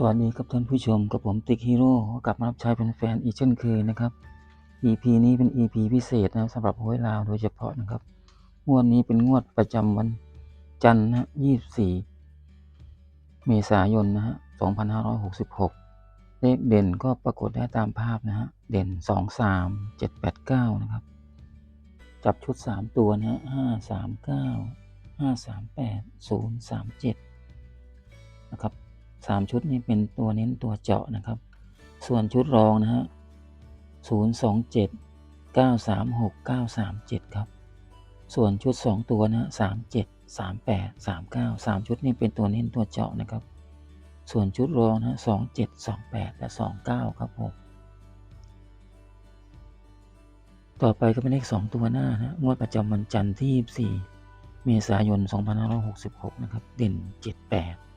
สวัสดีครับท่านผู้ชมกับผมติ๊กฮีโร่กลับมารับใช้เป็นแฟนอีกเช่นเคยนะครับ EP นี้เป็น EP พิเศษนะครับสำหรับโห้วยลาวโดยเฉพาะนะครับ งวดนี้เป็นงวดประจำวันจันทร์นะ24 เมษายนนะฮะ 2566 เลขเด่นก็ปรากฏได้ตามภาพนะฮะ เด่น 2 3 7 8 9 นะครับ จับชุด 3 ตัวนะฮะ 5 3 9 5 3 8 0 3 7 นะครับ สามชุดนี้เป็นตัวเน้นตัวเจาะนะครับ ส่วนชุดรองนะฮะศูนย์สองเจ็ดเก้าสามหกเก้าสามเจ็ดครับ ส่วนชุดสองตัวนะฮะสามเจ็ดสามแปดสามเก้าสามชุดนี้เป็นตัวเน้นตัวเจาะนะครับ ส่วนชุดรองนะสองเจ็ดสองแปดและสองเก้าครับผมต่อไปก็เป็นเลขสองตัวหน้านะงวดประจำวันจันทร์ที่ยี่สี่เมษายน 2566 นะครับ เด่น 78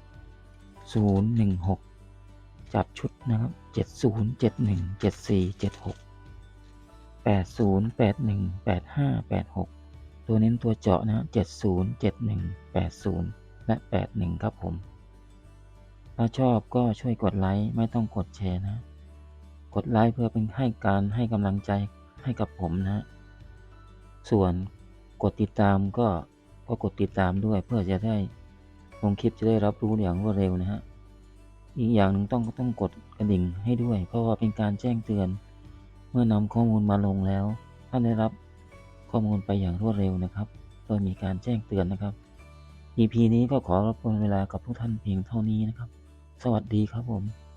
016จับชุดนะครับ70 71 74 76 80 81 85 86ตัวเน้นตัวเจาะนะ70 71 80และ81ครับผม ถ้าชอบก็ช่วยกดไลค์ไม่ต้องกดแชร์นะ กดไลค์เพื่อเป็นให้การให้กำลังใจให้กับผมนะ ส่วนกดติดตามก็ก็กดติดตามด้วยเพื่อจะได้ ลงคลิปจะได้รับรู้อย่างรวดเร็วนะฮะ อีกอย่างหนึ่งต้องต้องกดกระดิ่งให้ด้วย เพราะว่าเป็นการแจ้งเตือน เมื่อนำข้อมูลมาลงแล้วท่านได้รับข้อมูลไปอย่างรวดเร็วนะครับ โดยมีการแจ้งเตือนนะครับ EP นี้ก็ขอรบกวนเวลากับทุกท่านเพียงเท่านี้นะครับ สวัสดีครับผม